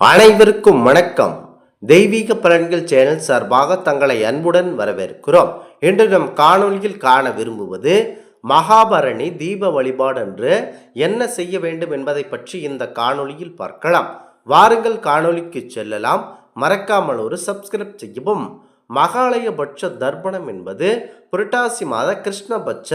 அனைவருக்கும் வணக்கம். தெய்வீக பலன்கள் சேனல் சார்பாக தங்களை அன்புடன் வரவேற்கிறோம். இன்று நம் காணொலியில் காண விரும்புவது மகாபரணி தீப வழிபாடு என்று என்ன செய்ய வேண்டும் என்பதை பற்றி இந்த காணொலியில் பார்க்கலாம். வாருங்கள் காணொலிக்கு செல்லலாம். மறக்காமல் ஒரு சப்ஸ்கிரைப் செய்யவும். மகாலயபட்ச தர்ப்பணம் என்பது புரட்டாசி மாத கிருஷ்ணபட்ச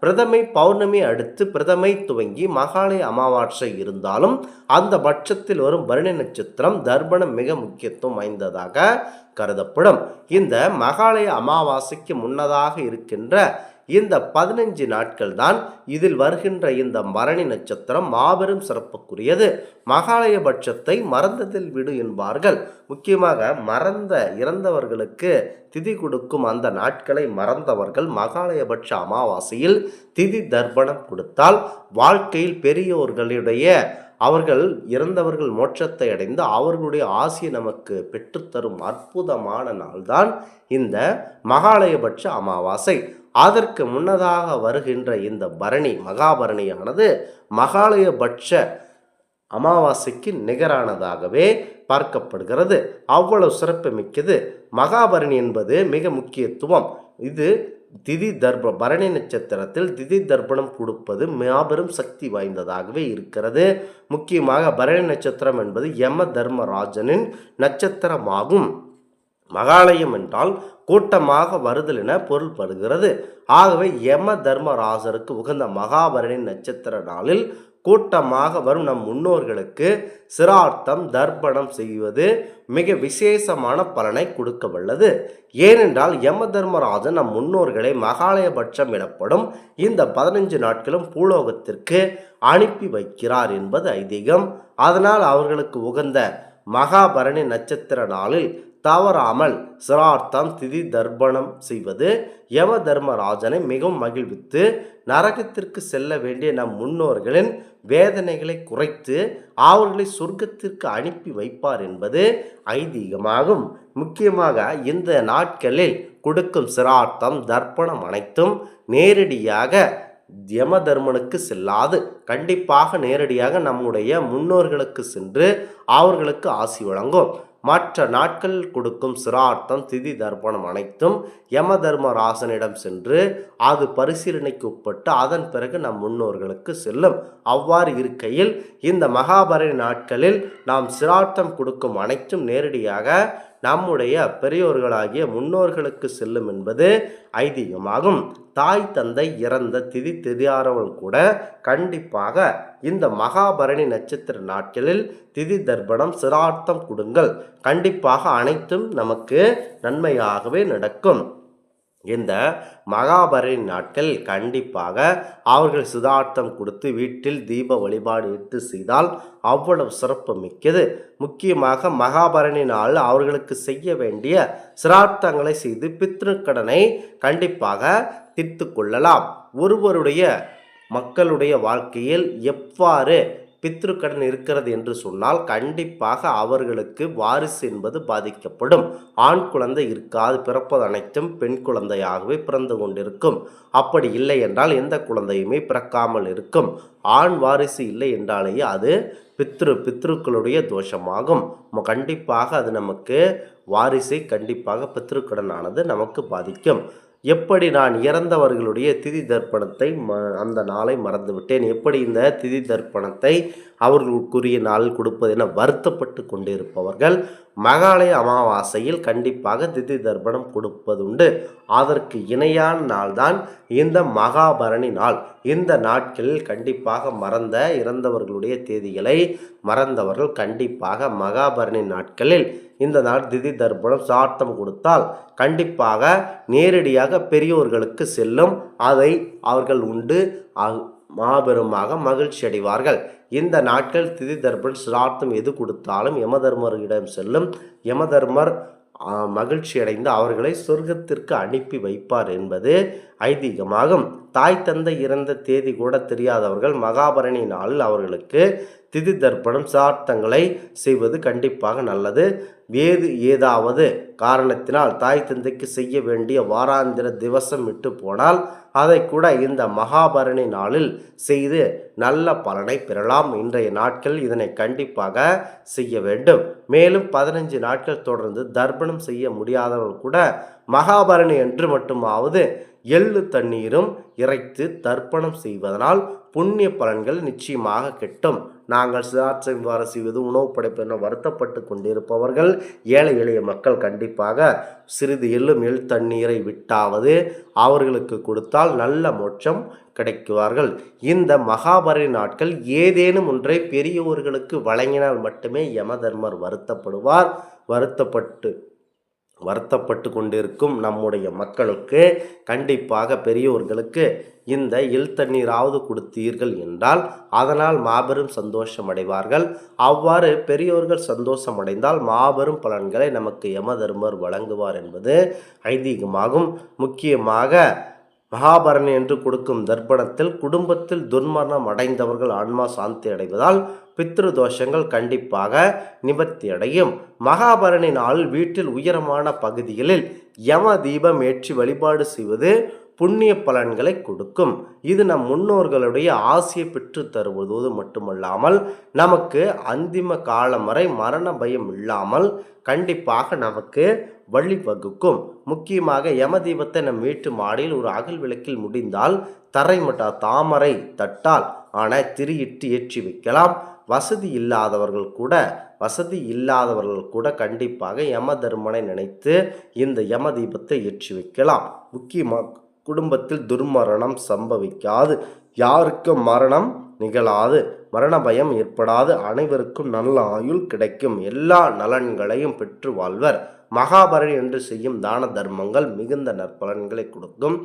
பிரதமை பௌர்ணமி அடுத்து பிரதமை துவங்கி மகாலய அமாவாசை இருந்தாலும் அந்த பட்சத்தில் வரும் வருண நட்சத்திரம் தர்ப்பணம் மிக முக்கியத்துவம் வாய்ந்ததாக கருதப்படும். இந்த மகாலய அமாவாசைக்கு முன்னதாக இருக்கின்ற இந்த பதினஞ்சு நாட்கள் தான் இதில் வருகின்ற இந்த மரணி நட்சத்திரம் மாபெரும் சிறப்புக்குரியது. மகாலயபட்சத்தை மறந்ததில் விடு என்பார்கள். முக்கியமாக மறந்த இறந்தவர்களுக்கு திதி கொடுக்கும் அந்த நாட்களை மறந்தவர்கள் மகாலயபட்ச அமாவாசையில் திதி தர்ப்பணம் கொடுத்தால் வாழ்க்கையில் பெரியோர்களுடைய அவர்கள் இறந்தவர்கள் மோட்சத்தை அடைந்து அவர்களுடைய ஆசியை நமக்கு பெற்றுத்தரும் அற்புதமான நாள்தான் இந்த மகாலயபட்ச அமாவாசை. அதற்கு முன்னதாக வருகின்ற இந்த பரணி மகாபரணியானது மகாலயபட்ச அமாவாசைக்கு நிகரானதாகவே பார்க்கப்படுகிறது. அவ்வளவு சிறப்பு மிக்கது மகாபரணி என்பது மிக முக்கியத்துவம். இது திதி தர்ப்ப பரணி நட்சத்திரத்தில் திதி தர்ப்பணம் கொடுப்பது மாபெரும் சக்தி வாய்ந்ததாகவே இருக்கிறது. முக்கியமாக பரணி நட்சத்திரம் என்பது யம தர்மராஜனின் நட்சத்திரமாகும். மகாலயம் என்றால் கூட்டமாக வருதல் என பொருள்படுகிறது. ஆகவே யம தர்மராசருக்கு உகந்த மகாபரணி நட்சத்திர நாளில் கூட்டமாக வரும் நம் முன்னோர்களுக்கு சிரார்த்தம் தர்ப்பணம் செய்வது மிக விசேஷமான பலனை கொடுக்க வல்லது. ஏனென்றால் யம தர்மராஜன் நம் முன்னோர்களை மகாலயபட்சம் எனப்படும் இந்த பதினஞ்சு நாட்களும் பூலோகத்திற்கு அனுப்பி வைக்கிறார் என்பது ஐதீகம். அதனால் அவர்களுக்கு உகந்த மகாபரணி நட்சத்திர நாளில் தவறாமல் சிரார்த்தம் திதி தர்ப்பணம் செய்வது யம தர்மராஜனை மிகவும் மகிழ்வித்து நரகத்திற்கு செல்ல வேண்டிய நம் முன்னோர்களின் வேதனைகளை குறைத்து அவர்களை சொர்க்கத்திற்கு அனுப்பி வைப்பார் என்பது ஐதீகமாகும். முக்கியமாக இந்த நாட்களில் கொடுக்கும் சிரார்த்தம் தர்ப்பணம் அனைத்தும் நேரடியாக யம தர்மனுக்கு செல்லாது. கண்டிப்பாக நேரடியாக நம்முடைய முன்னோர்களுக்கு சென்று அவர்களுக்கு ஆசி வழங்கும். மற்ற நாட்கள் கொடுக்கும் சிரார்த்தம் திதி தர்ப்பணம் அனைத்தும் யம தர்மராசனிடம் சென்று அது பரிசீலனைக்கு உட்பட்டு அதன் பிறகு நம் முன்னோர்களுக்கு செல்லும். அவ்வாறு இருக்கையில் இந்த மகாபரணி நாட்களில் நாம் சிரார்த்தம் கொடுக்கும் அனைத்தும் நேரடியாக நம்முடைய பெரியோர்களாகிய முன்னோர்களுக்கு செல்லும் என்பது ஐதீகமாகும். தாய் தந்தை இறந்த திதி தெரியாதவள் கூட கண்டிப்பாக இந்த மகாபரணி நட்சத்திர நாட்களில் திதி தர்ப்பணம் சிரார்த்தம் கொடுங்கள். கண்டிப்பாக அனைத்தும் நமக்கு நன்மையாகவே நடக்கும். இந்த மகாபரணி நாட்கள் கண்டிப்பாக அவர்கள் சிதார்த்தம் கொடுத்து வீட்டில் தீப வழிபாடு இட்டு செய்தால் அவ்வளவு சிறப்பு மிக்கது முக்கியமாக மகாபரணி நாள் அவர்களுக்கு செய்ய வேண்டிய சிரார்த்தங்களை செய்து பித்ருக்கடனை கண்டிப்பாக தீர்த்து கொள்ளலாம். ஒருவருடைய மக்களுடைய வாழ்க்கையில் எவ்வாறு பித்ருக்கடன் இருக்கிறது என்று சொன்னால் கண்டிப்பாக அவர்களுக்கு வாரிசு என்பது பாதிக்கப்படும். ஆண் குழந்தை இருக்காது பிறப்பது அனைத்தும் பெண் குழந்தையாகவே பிறந்து கொண்டிருக்கும். அப்படி இல்லை என்றால் எந்த குழந்தையுமே பிறக்காமல் இருக்கும். ஆண் வாரிசு இல்லை என்றாலேயே அது பித்ரு பித்ருக்களுடைய தோஷமாகும். கண்டிப்பாக அது நமக்கு வாரிசை கண்டிப்பாக பித்ருக்கடனானது நமக்கு பாதிக்கும். எப்படி நான் இறந்தவர்களுடைய திதி தர்ப்பணத்தை ம அந்த நாளை மறந்துவிட்டேன்? எப்படி இந்த திதி தர்ப்பணத்தை அவர்களுக்குரிய நாளில் கொடுப்பது என வருத்தப்பட்டு கொண்டிருப்பவர்கள் மகாலய அமாவாசையில் கண்டிப்பாக திதி தர்ப்பணம் கொடுப்பதுண்டு. அதற்கு இணையான நாள்தான் இந்த மகாபரணி நாள். இந்த நாட்களில் கண்டிப்பாக மறந்த இறந்தவர்களுடைய தேதிகளை மறந்தவர்கள் கண்டிப்பாக மகாபரணி நாட்களில் இந்த நாள் திதி தர்ப்பணம் சாட்டம் கொடுத்தால் கண்டிப்பாக நேரடியாக பெரியோர்களுக்கு செல்லும். அதை அவர்கள் உண்டு. அ- மாபெருமாக மகிழ்ச்சி அடைவார்கள். இந்த நாட்கள் திதி தர்ப்பணம் சிரார்த்தம் எது கொடுத்தாலும் யமதர்மரிடம் செல்லும். யமதர்மர் மகிழ்ச்சி அடைந்து அவர்களை சொர்க்கத்திற்கு அனுப்பி வைப்பார் என்பது ஐதீகமாகும். தாய் தந்தை இறந்த தேதி கூட தெரியாதவர்கள் மகாபரணி நாளில் அவர்களுக்கு திதி தர்ப்பணம் சார்த்தங்களை செய்வது கண்டிப்பாக நல்லது. வேறு ஏதாவது காரணத்தினால் தாய் தந்தைக்கு செய்ய வேண்டிய வாராந்திர திவசம் விட்டு போனால் அதை கூட இந்த மகாபரணி நாளில் செய்து நல்ல பலனை பெறலாம். இன்றைய நாட்கள் இதனை கண்டிப்பாக செய்ய வேண்டும். மேலும் பதினஞ்சு நாட்கள் தொடர்ந்து தர்ப்பணம் செய்ய முடியாதவர்கள் கூட மகாபரணி என்று மட்டுமாவது எள்ளு தண்ணீரும் இறைத்து தர்ப்பணம் செய்வதனால் புண்ணிய பலன்கள் நிச்சயமாக கிட்டும். நாங்கள் சுயாட்சி இவ்வாறு செய்வது உணவு என வருத்தப்பட்டு கொண்டிருப்பவர்கள். ஏழை எளிய மக்கள் கண்டிப்பாக சிறிது எள்ளும் எள் தண்ணீரை விட்டாவது அவர்களுக்கு கொடுத்தால் நல்ல மோட்சம் கிடைக்குவார்கள். இந்த மகாபரி நாட்கள் ஏதேனும் ஒன்றை பெரியவர்களுக்கு வழங்கினால் மட்டுமே யமதர்மர் வருத்தப்படுவார். வருத்தப்பட்டு வருத்தப்பட்டு கொண்டிருக்கும் நம்முடைய மக்களுக்கு கண்டிப்பாக பெரியோர்களுக்கு இந்த இல் தண்ணீராவது கொடுத்தீர்கள் என்றால் அதனால் மாபெரும் சந்தோஷம் அடைவார்கள் அவ்வாறு பெரியோர்கள் சந்தோஷம் அடைந்தால் மாபெரும் பலன்களை நமக்கு யமதர்மர் வழங்குவார் என்பது ஐதீகமாகும். முக்கியமாக மகாபரணி என்று கொடுக்கும் தர்ப்பணத்தில் குடும்பத்தில் துர்மரணம் அடைந்தவர்கள் ஆன்மா சாந்தி அடைவதால் பித்ரு தோஷங்கள் கண்டிப்பாக நிவர்த்தி அடையும் மகாபரணி நாள் வீட்டில் உயரமான பகுதிகளில் யம தீபம் ஏற்றி வழிபாடு செய்வது புண்ணிய பலன்களை கொடுக்கும். இது நம் முன்னோர்களுடைய ஆசையை பெற்று தருவது மட்டுமல்லாமல் நமக்கு அந்திம காலம் வரை மரண பயம் இல்லாமல் கண்டிப்பாக நமக்கு வழிவகுக்கும். முக்கியமாக யம தீபத்தை நம் வீட்டு மாடியில் ஒரு அகல் விளக்கில் முடிந்தால் தரை மட்டா தாமரை தட்டால் ஆன திரியிட்டு ஏற்றி வைக்கலாம். வசதி இல்லாதவர்கள் கூட வசதி இல்லாதவர்கள் கூட கண்டிப்பாக யம தர்மனை நினைத்து இந்த யம தீபத்தை ஏற்றி வைக்கலாம். முக்கியமாக குடும்பத்தில் துர்மரணம் சம்பவிக்காது. யாருக்கும் மரணம் நிகழாது. மரண பயம் ஏற்படாது. அனைவருக்கும் நல்ல ஆயுள் கிடைக்கும். எல்லா நலன்களையும் பெற்று வாழ்வர். மகாபரணி என்று செய்யும் தான தர்மங்கள் மிகுந்த நற்பலன்களை கொடுக்கும்.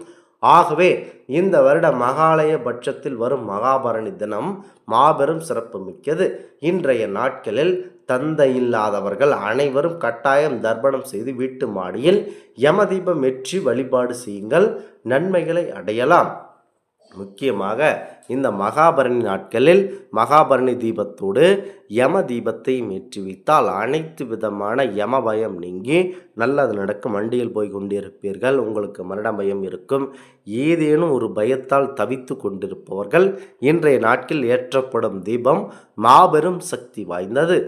ஆகவே இந்த வருட மகாலய பட்சத்தில் வரும் மகாபரணி தினம் மாபெரும் சிறப்பு மிக்கது இன்றைய நாட்களில் தந்தை இல்லாதவர்கள் அனைவரும் கட்டாயம் தர்ப்பணம் செய்து வீட்டு மாடியில் யமதீபம் ஏற்றி வழிபாடு செய்யுங்கள். நன்மைகளை அடையலாம். முக்கியமாக இந்த மகாபரணி நாட்களில் மகாபரணி தீபத்தோடு யம தீபத்தையும் ஏற்றி வைத்தால் அனைத்து விதமான யம பயம் நீங்கி நல்லது நடக்கும். வண்டியில் போய் கொண்டிருப்பீர்கள் உங்களுக்கு மரண பயம் இருக்கும். ஏதேனும் ஒரு பயத்தால் தவித்து கொண்டிருப்பவர்கள் இன்றைய நாட்களில் ஏற்றப்படும் தீபம் மாபெரும் சக்தி வாய்ந்தது.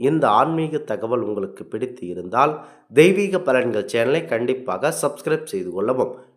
இந்த ஆன்மீக தகவல் உங்களுக்கு பிடித்து இருந்தால் தெய்வீக பலன்கள் சேனலை கண்டிப்பாக சப்ஸ்கிரைப் செய்து கொள்ளவும்.